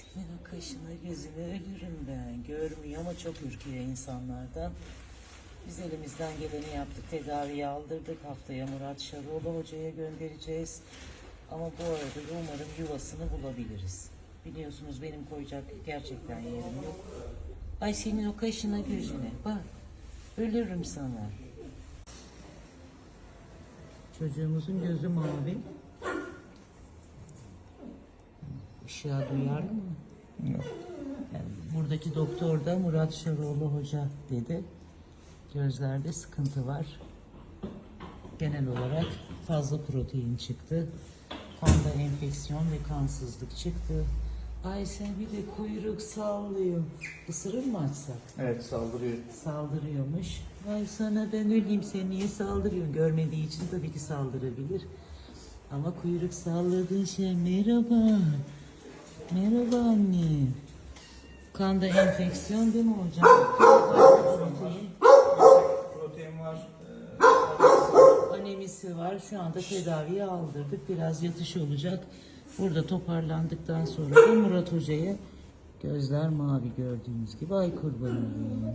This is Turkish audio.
Senin o kaşına gözüne ölürüm ben. Görmüyor ama çok ürküyor insanlardan. Biz elimizden geleni yaptık. Tedaviyi aldırdık. Haftaya Murat Şaroğlu hocaya göndereceğiz. Ama bu arada da umarım yuvasını bulabiliriz. Biliyorsunuz benim koyacak gerçekten yerim yok. Ay senin o kaşına gözüne bak. Ölürüm sana. Çocuğumuzun gözü mavi. Işığa duyar mı? Yok. Yani buradaki doktor da Murat Şaroğlu Hoca dedi. Gözlerde sıkıntı var. Genel olarak fazla protein çıktı. Kanda enfeksiyon ve kansızlık çıktı. Ay sen bir de kuyruk sallıyor. Isırır mı açsak? Evet saldırıyor. Saldırıyormuş. Ay sana ben öleyim sen niye saldırıyorsun? Görmediği için tabii ki saldırabilir. Ama kuyruk salladığın şey merhaba. Kanda enfeksiyon değil mi hocam? Protein, Protein var. Anemisi var. Şu anda tedaviye aldırdık. Biraz yatış olacak. Burada toparlandıktan sonra da Murat Hoca'ya gözler mavi gördüğünüz gibi ay kurban olayım.